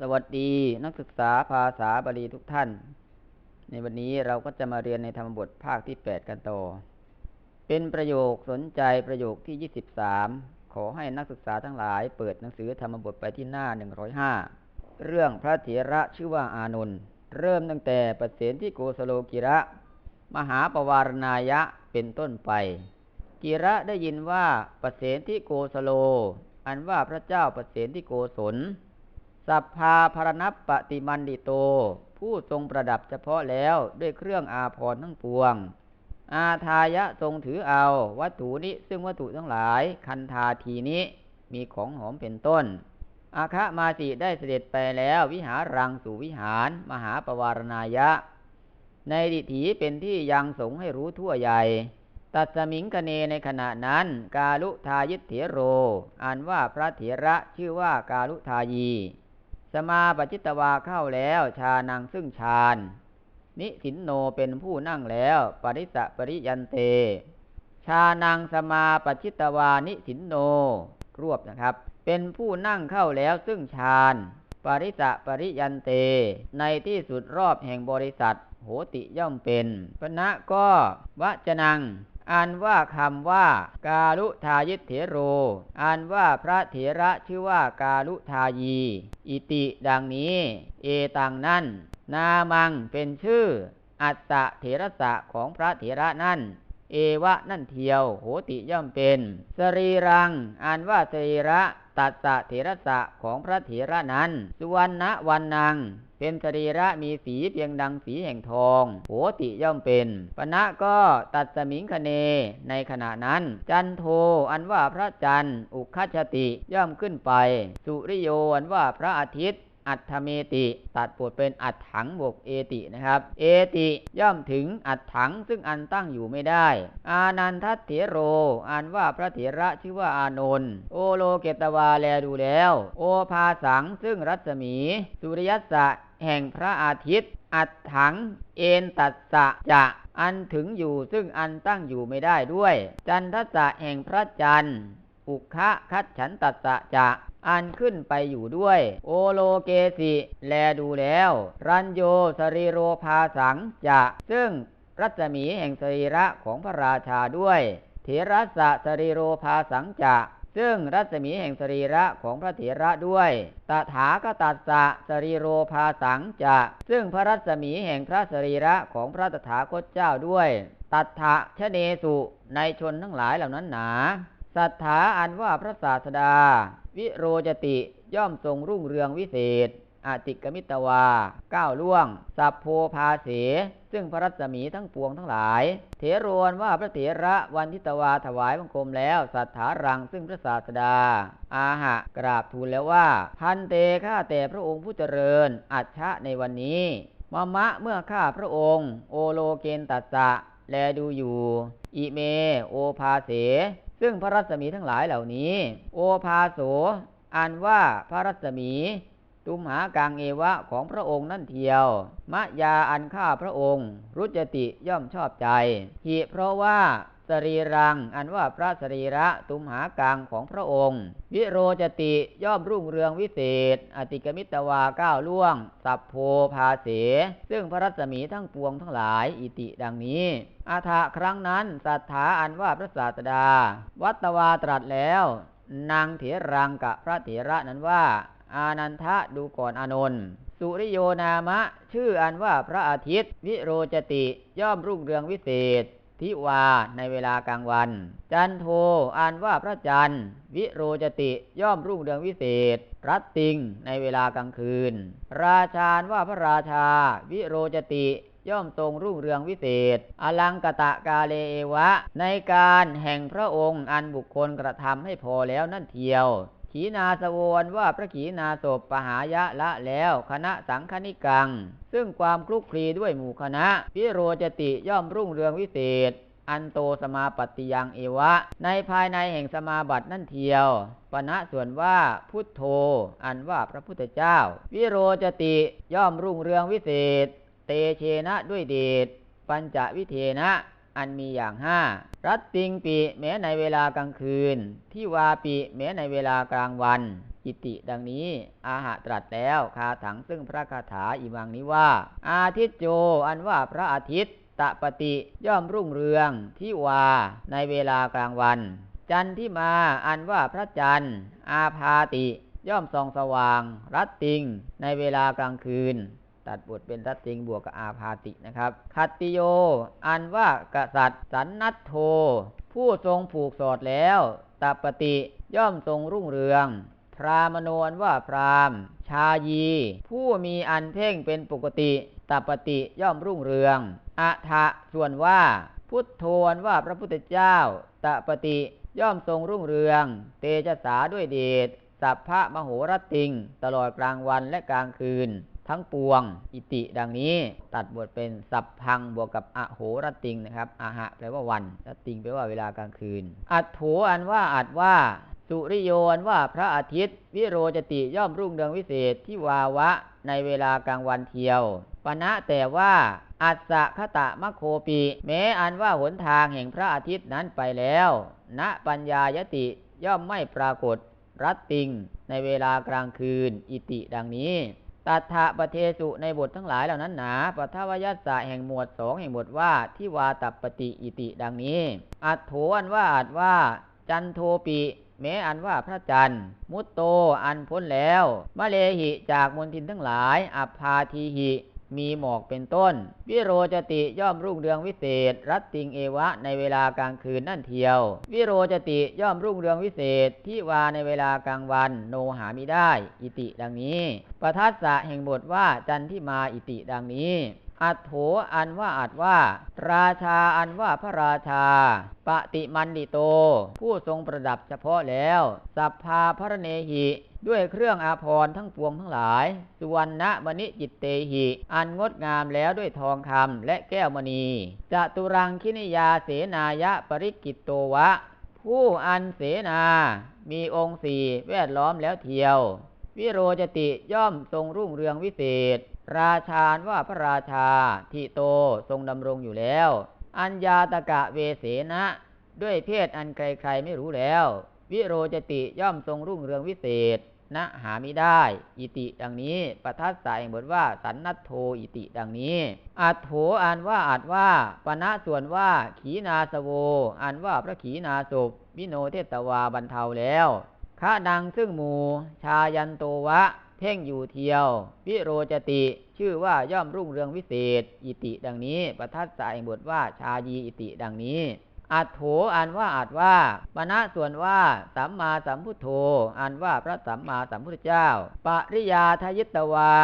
สวัสดีนักศึกษาภาษาบาลีทุกท่าน ในวันนี้เราก็จะมาเรียนในธรรมบทภาคที่ 8 กันต่อ เป็นประโยคสนใจประโยคที่ 23 ขอให้นักศึกษาทั้งหลายเปิดหนังสือธรรมบทไปที่หน้า 105 เรื่องพระเถระชื่อว่าอานนท์เริ่มตั้งแต่ปเสนที่โกสโลกิระ มหาปวารณายะเป็นต้นไป กิระได้ยินว่าปเสนที่โกสโล อันว่าพระเจ้าปเสนที่โกศล สัพพาพรณปฏิมันดิโต ผู้ทรงประดับเฉพาะแล้วด้วยเครื่องอาภรณ์ทั้งปวง อาทายะทรงถือเอา วัตถุนี้ซึ่งวัตถุทั้งหลาย คันธาทีนี้มีของหอมเป็นต้น อาคะมาสิได้เสด็จไปแล้ววิหารังสู่วิหาร มหาปวารณายะ ในดิถีเป็นที่ยังสงให้รู้ทั่วใหญ่ตัดสมิงคเนในขณะนั้น กาลุทายิเถโร อ่านว่าพระเถระชื่อว่ากาลุทายี สมาปจิตวาเข้าแล้วชานังซึ่งฌาน นิสินโนเป็นผู้นั่งแล้ว ปริสะปริยันเต ชานังสมาปจิตวานิสินโน รวบนะครับ เป็นผู้นั่งเข้าแล้วซึ่งฌานปริสะปริยันเต ในที่สุดรอบแห่งบริษัท โหติย่อมเป็นปณะก็วจนัง อันว่าคำว่า กาลุทายิเถโร อันว่าพระเถระชื่อว่ากาลุทายี อิติดังนี้ เอตังนั่น นามังเป็นชื่อ อัตตะเถระสะของพระเถระนั่น เอวะนั่นเทียว โหติย่อมเป็น สรีรัง อันว่าสรีระ ตัสสะเถระสะของพระเถระนั้น สุวรรณวันนังเป็นสรีระมีสีเพียงดังสีแห่งทองโหติย่อมเป็นปณะก็ตัดสมิงคเนในขณะนั้น จันโทอันว่าพระจันทร์อุคัชติย่อมขึ้นไป สุริโยอันว่าพระอาทิตย์ อัตถเมติตัดปวดเป็นอัดถังบวกเอตินะครับ เอติย่อมถึงอัดถังซึ่งอันตั้งอยู่ไม่ได้ อานันทัตเถโรอ่านว่าพระเถระชื่อว่าอานนท์โอโลเกตวาแลดูแล้ว โอภาสังซึ่งรัศมี สุริยัสะแห่งพระอาทิตย์ อัดถังเอนตัสสะจะอันถึงอยู่ซึ่งอันตั้งอยู่ไม่ได้ด้วย จันทสะแห่งพระจันทร์อุคะคัดฉันตัสสะจะ อันขึ้นไปอยู่ด้วย โอโลเกสิ แลดูแล้ว รัญโยสรีโรภาสังจะซึ่งรัศมีแห่งสรีระของพระราชาด้วย เถรสสะสรีโรภาสังจะซึ่งรัศมีแห่งสรีระของพระเถระด้วย ตถาคตัสสะสรีโรภาสังจะ ซึ่งพระรัศมีแห่งพระสรีระของพระตถาคตเจ้าด้วย ตัทะชะเนสุ ในชนทั้งหลายเหล่านั้นหนา สัทธาอันว่าพระศาสดา วิโรจติย่อมทรงรุ่งเรืองวิเศษอติกมิตวาก้าวล่วง สัพโพภาเส ซึ่งพระรัศมีทั้งปวงทั้งหลาย เถรวนว่าพระเถระวันทิตวาถวายบังคมแล้ว สัทธารังซึ่งพระศาสดา อาหะกราบทูลแล้วว่า พันเตข้าแต่พระองค์ผู้เจริญ อัจฉะในวันนี้มะมะเมื่อข้าพระองค์ โอโลเกนตัสสะ แลดูอยู่ อิเม โอภาเส ซึ่งพระรัศมีทั้งหลายเหล่านี้ โอภาโสอันว่าพระรัศมีตุมหากังเอวะของพระองค์นั่นเทียว มะยาอันข้าพระองค์ รุจติย่อมชอบใจหิเพราะว่า รีรัง อันว่าพระสรีระตุมหากังของพระองค์ วิโรจติย่อมรุ่งเรืองวิเศษ อติกมิตวาก้าวล่วง สัพโพภาเส ซึ่งพระรัศมีทั้งปวงทั้งหลายอิติดังนี้ อาถะครั้งนั้นสัทธาอันว่าพระศาสดา วัตวาตรัสแล้ว นางเถรังกับพระเถระนั้นว่า อานันทะดูก่อนอนนท์สุริโยนามะ ชื่ออันว่าพระอาทิตย์ วิโรจติย่อมรุ่งเรืองวิเศษ ทิวาในเวลากลางวัน จันโทอ่านว่าพระจันทร์ วิโรจติย่อมรุ่งเรืองวิเศษ รัตติงในเวลากลางคืน ราชาญว่าพระราชา วิโรจติย่อมทรงรุ่งเรืองวิเศษ อลังกตะกาเลเอวะ ในการแห่งพระองค์อันบุคคลกระทำให้พอแล้วนั่นเทียว ขีนาสวนว่าพระขีนาศพปหายะละแล้วคณะสังคณิกัง ซึ่งความคลุกคลีด้วยหมู่คณะพิโรจติย่อมรุ่งเรืองวิเศษ อันโตสมาปฏิยังเอวะ ในภายในแห่งสมาบัตินั่นเทียวปณะส่วนว่าพุทโธ อันว่าพระพุทธเจ้า วิโรจติย่อมรุ่งเรืองวิเศษ เตเชนะด้วยเดชปัญจวิเทนะ อันมีอย่างห้ารัตติงปิแม้ในเวลากลางคืน ที่วาปิแม้ในเวลากลางวันอิติดังนี้ อาหะตรัสแล้วคาถังซึ่งพระคาถาอิมังนี้ว่า อาทิตโจอันว่าพระอาทิตย์ตะปฏิย่อมรุ่งเรืองที่วาในเวลากลางวัน จันที่มาอันว่าพระจันทร์อาพาติ ย่อมส่องสว่าง รัตติง ในเวลากลางคืน ตัดบทเป็นรัตติงบวกกับอาพาตินะครับคัตติโย อันว่ากษัตริย์สันนัตโท ผู้ทรงผูกสอดแล้วตปฏิย่อมทรงรุ่งเรือง พรามโนนว่าพรามชายี ผู้มีอันเพ่งเป็นปกติตปฏิย่อมรุ่งเรืองอะทะส่วนว่า พุทโธนว่าพระพุทธเจ้าตปฏิย่อมทรงรุ่งเรือง เตจสาด้วยเดชสัพพะมโหรติง ตลอดกลางวันและกลางคืน ทั้งปวง อิติดังนี้ตัดบทเป็นสัพพังบวกกับอโหรติงนะครับอาหะแปลว่าวันรติงแปลว่าเวลากลางคืน อัตโถอันว่าอัดว่าสุริโยนว่าพระอาทิตย์ วิโรจติย่อมรุ่งเรืองวิเศษที่วาวะในเวลากลางวันเทียวปณะแต่ว่าอัสสะคตะมะโคปีแม้อันว่าหนทางแห่งพระอาทิตย์นั้นไปแล้วณปัญญายติย่อมไม่ปรากฏรัตติงในเวลากลางคืน อิติดังนี้ ตัทะปะเทสุในบททั้งหลายเหล่านั้นหนาปทวยัสสะแห่งหมวดสองแห่งบทว่าที่วาตัปปติอิติดังนี้ อัตโถอันว่าอัดว่า จันโทปิแม้อันว่าพระจันทร์ มุตโตอันพ้นแล้วมะเลหิจากมนทินทั้งหลาย อัพพาทีหิ มีหมอกเป็นต้น วิโรจติย่อมรุ่งเรืองวิเศษ รัตติงเอวะในเวลากลางคืนนั่นเทียว วิโรจติย่อมรุ่งเรืองวิเศษที่วาในเวลากลางวัน โนหามิได้ อิติดังนี้ประทัสสะแห่งบทว่าจันที่มาอิติดังนี้ อัตโถอันว่าอัดว่า ราชาอันว่าพระราชา ปฏิมันดิโต ผู้ทรงประดับเฉพาะแล้ว สัพพาพระเนหิด้วยเครื่องอาภรณ์ทั้งปวงทั้งหลาย สุวรรณมณิจิตเตหิ อันงดงามแล้วด้วยทองคำและแก้วมณีจตุรังคินิยาเสนายะปริกิตโตวะ ผู้อันเสนา มีองค์สี่แวดล้อมแล้วเทียว วิโรจติย่อมทรงรุ่งเรืองวิเศษ ราชานว่าพระราชาทิโตทรงดำรงอยู่แล้ว อัญญาตกะเวเสนะ ด้วยเพศอันใครๆไม่รู้แล้ว วิโรจติย่อมทรงรุ่งเรืองวิเศษนะหาไม่ได้ อิติดังนี้ปทัสสะแห่งบทว่าสันนัตโทอิติดังนี้ อัตโถอ่านว่าอัดว่าปณะส่วนว่า ขีนาสโวอ่านว่าพระขีนาศพวิโนเทตวาบรรเทาแล้วข้าดังซึ่งหมูชายันโตวะ เพ่งอยู่เทียว วิโรจติ ชื่อว่าย่อมรุ่งเรืองวิเศษ อิติดังนี้ประทัสสะแห่บทว่าชายีอิติดังนี้อัตโถอ่านว่าอัดว่าปณะส่วนว่า สัมมาสัมพุทโธอ่านว่าพระสัมมาสัมพุทธเจ้า ปริยาทยิตวา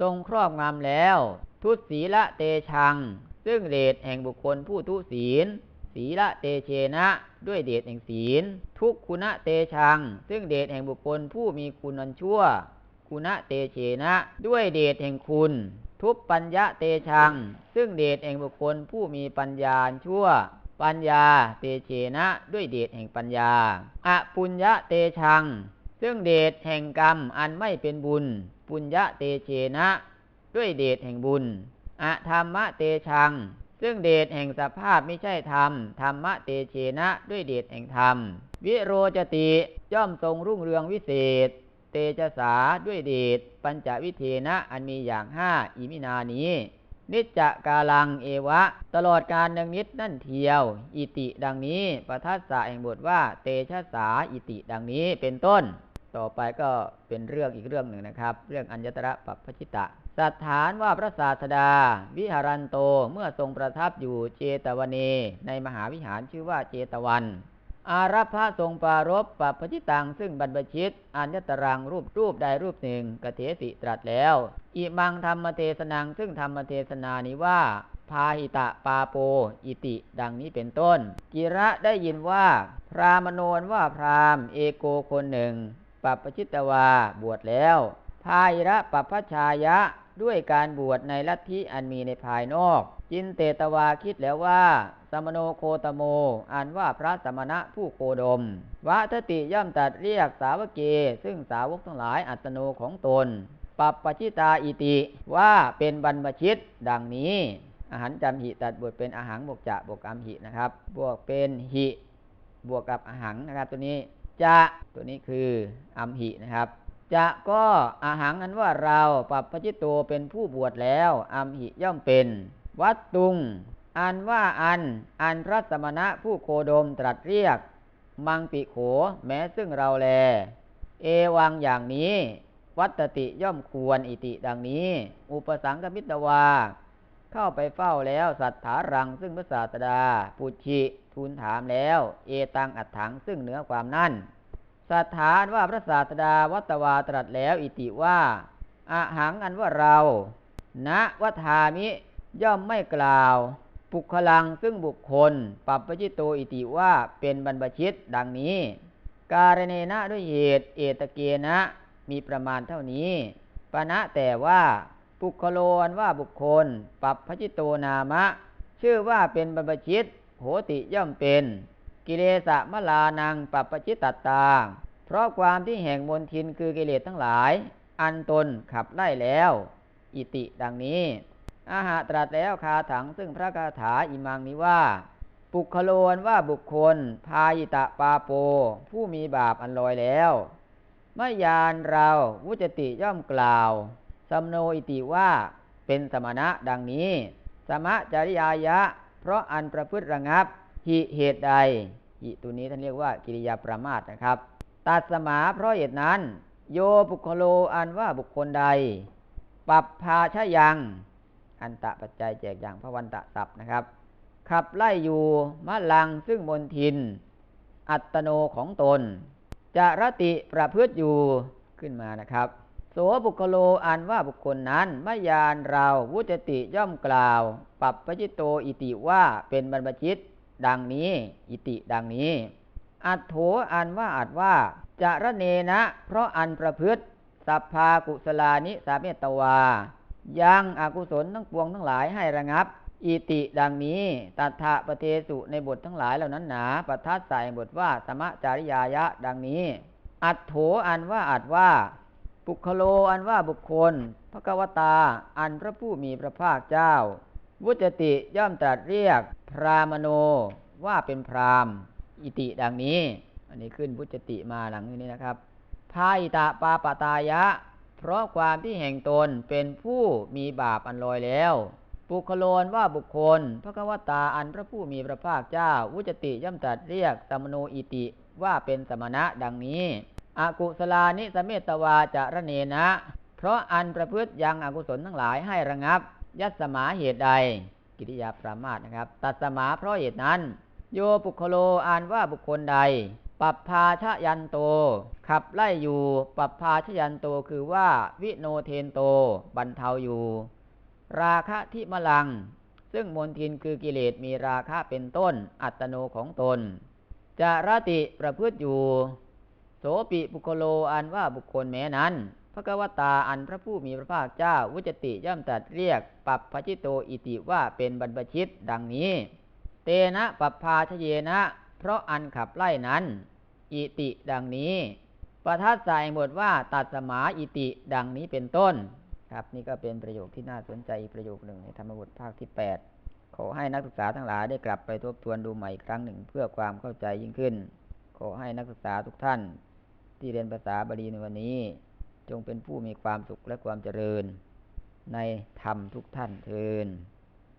ทรงครอบงำแล้ว ทุศีละเตชัง ซึ่งเดชแห่งบุคคลผู้ทุศีล ศีละเตเชนะ ด้วยเดชแห่งศีล ทุกขุณะเตชัง ซึ่งเดชแห่งบุคคลผู้มีคุณอันชั่ว คุณะเตเชนะ ด้วยเดชแห่งคุณ ทุปปัญญะเตชัง ซึ่งเดชแห่งบุคคลผู้มีปัญญาชั่ว ปัญญาเตเชนะ ด้วยเดชแห่งปัญญาอปุญญะเตชัง ซึ่งเดชแห่งกรรมอันไม่เป็นบุญ ปุญญะเตเชนะ ด้วยเดชแห่งบุญอธรรมะเตชัง ซึ่งเดชแห่งสภาพไม่ใช่ธรรม ธรรมะเตเชนะ ด้วยเดชแห่งธรรม วิโรจติย่อมทรงรุ่งเรืองวิเศษ เตจสาด้วยเดชปัญจวิเทนะอันมีอย่างห้าอิมินานี้ นิจจกาลังเอวะ ตลอดการดังนิดนั่นเทียว อิติดังนี้ปทัสสะแห่งบทว่าเตชะสาอิติดังนี้เป็นต้น ต่อไปก็เป็นเรื่องอีกเรื่องหนึ่งนะครับ เรื่องอัญญตระปัพชิตะสัตฐานว่าพระศาสดา วิหารันโตเมื่อทรงประทับอยู่เจตวเนในมหาวิหารชื่อว่าเจตวัน อารัพพะทรงปรารบปัปพชิตังซึ่งบรรพชิตอัญญตรังรูปรูปใดรูปหนึ่งกเถสิตรัสแล้ว อิมังธรรมเทศนังซึ่งธรรมเทศนานี้ว่า พาหิตะปาโป อิติ ดังนี้เป็นต้น กิระได้ยินว่า พรามโนนว่าพรามเอโกคนหนึ่ง ปัปปชิตวาบวชแล้ว พาหิระปัปพชายะ ด้วยการบวชในลัทธิอันมีในภายนอก จินเตตวาคิดแล้วว่า สมโนโคตโมอ่านว่าพระสมณะผู้โคดมวะทติย่อมตัดเรียกสาวเก ซึ่งสาวกทั้งหลายอัตโนของตนปัปปชิตาอิติว่าเป็นบรรพชิตดังนี้ อาหารจำหิตัดบวกเป็นอาหารบวกจะบวกกรรมหินะครับ บวกเป็นหิบวกกับอาหารนะครับตัวนี้จะตัวนี้คืออัมหินะครับ จะก็อาหังนั้นว่าเราปัปพจิตโตเป็นผู้บวชแล้วอัมหิย่อมเป็น วัตตุง อันว่าอัน อันพระสมณะผู้โคดมตรัสเรียก มังปิโขแม้ซึ่งเราแล เอวังอย่างนี้ วัตติย่อมควรอิติดังนี้ อุปสังกมิตวา เข้าไปเฝ้าแล้วสัทธารังซึ่งพระศาสดา ปุชิทูลถามแล้ว เอตังอัดถังซึ่งเหนือความนั่น สัทธานว่าพระศาสดาวัตวาตรัสแล้วอิติว่าอาหังอันว่าเราณวัฏามิย่อมไม่กล่าว ปุคลังซึ่งบุคคล ปัปปจิตโตอิติว่าเป็นบรรพชิตดังนี้ การเนนะด้วยเหตุเอตเกนะมีประมาณเท่านี้ปณะแต่ว่าปุคโลอันว่าบุคคล ปัปพจิตโตนามะ ชื่อว่าเป็นบรรพชิตโหติย่อมเป็น กิเลสะมะลานังปัปปจิตตตา เพราะความที่แห่งมนทินคือกิเลสทั้งหลาย อันตนขับไล่แล้ว อิติดังนี้ อาหาตรัสแล้วคาถังซึ่งพระคาถาอิมังนี้ว่า ปุคโลนว่าบุคคล พายิตะปาโป ผู้มีบาปอันลอยแล้วมยานเราวุจติย่อมกล่าวสัมโนอิติว่าเป็นสมณะดังนี้ สมะจริยายะ เพราะอันประพฤติระงับหิเหตุใด หิตัวนี้ท่านเรียกว่ากิริยาประมาทนะครับ ตัดสมาเพราะเหตุนั้น โยบุคโลอันว่าบุคคลใด ปรับพาชยัง อันตะปัจจัยแจกอย่างพระวันตะสับนะครับ ขับไล่อยู่มะลังซึ่งมนทิน อัตโนของตน จะรติประพฤติอยู่ขึ้นมานะครับโสบุคโลอันว่าบุคคลนั้นมยานเราวุจติย่อมกล่าว ปรับปจิตโตอิติว่าเป็นบรรพชิต ดังนี้ อิติดังนี้ อัตโถอันว่าอัดว่าจะระเนนะ เพราะอันประพฤติสัพพากุสลานิสาเมตวา ยังอากุศลทั้งปวงทั้งหลายให้ระงับ อิติดังนี้ ตัทธะปเทสุในบททั้งหลายเหล่านั้นหนาประทัดใส่บทว่าสมะจาริยายะ ดังนี้ อัตโถอันว่าอัดว่า ปุคโลอันว่าบุคคลพระกวตาอันพระผู้มีพระภาคเจ้า วุจติย่อมตรัสเรียกพรามโนว่าเป็นพรามอิติดังนี้ อันนี้ขึ้นวุจติมาหลังนี้นะครับพาอิตะปาปตายะ เพราะความที่แห่งตนเป็นผู้มีบาปอันลอยแล้วปุคโลนว่าบุคคล พระกวตาอันพระผู้มีพระภาคเจ้า วุจติย่อมตรัสเรียกสมโนอิติว่าเป็นสมณะดังนี้อากุศลานิสเมตวาจะระเนนะ เพราะอันประพฤติยังอกุศลทั้งหลายให้ระงับ ยัตสมาเหตุใด กิริยาปรามาสนะครับ ตัดสมาเพราะเหตุนั้น โยปุคโลอ่านว่าบุคคลใดปัปพาชยันโต ขับไล่อยู่ปัปพาชยันโตคือว่าวิโนเทนโตบรรเทาอยู่ ราคะทิมลัง ซึ่งมนทินคือกิเลสมีราคะเป็นต้นอัตโนของตนจะรติประพฤติอยู่ โสปิปุคโลอันว่าบุคคลแม้นั้น พระกวตาอันพระผู้มีพระภาคเจ้าวุจติย่อมตรัสเรียกปัปพจิตโตอิติว่าเป็นบรรพชิตดังนี้ เตนะปัปพาชเยนะ เพราะอันขับไล่นั้น อิติดังนี้ประทัดใส่บทว่าตัดสมาอิติดังนี้เป็นต้น ครับนี่ก็เป็นประโยคที่น่าสนใจประโยคหนึ่งในธรรมบทภาคที่ 8 ขอให้นักศึกษาทั้งหลายได้กลับไปทบทวนดูใหม่อีกครั้งหนึ่งเพื่อความเข้าใจยิ่งขึ้น ขอให้นักศึกษาทุกท่าน ที่เรียนภาษาบาลีในวันนี้ จงเป็นผู้มีความสุขและความเจริญ ในธรรมทุกท่านเทิน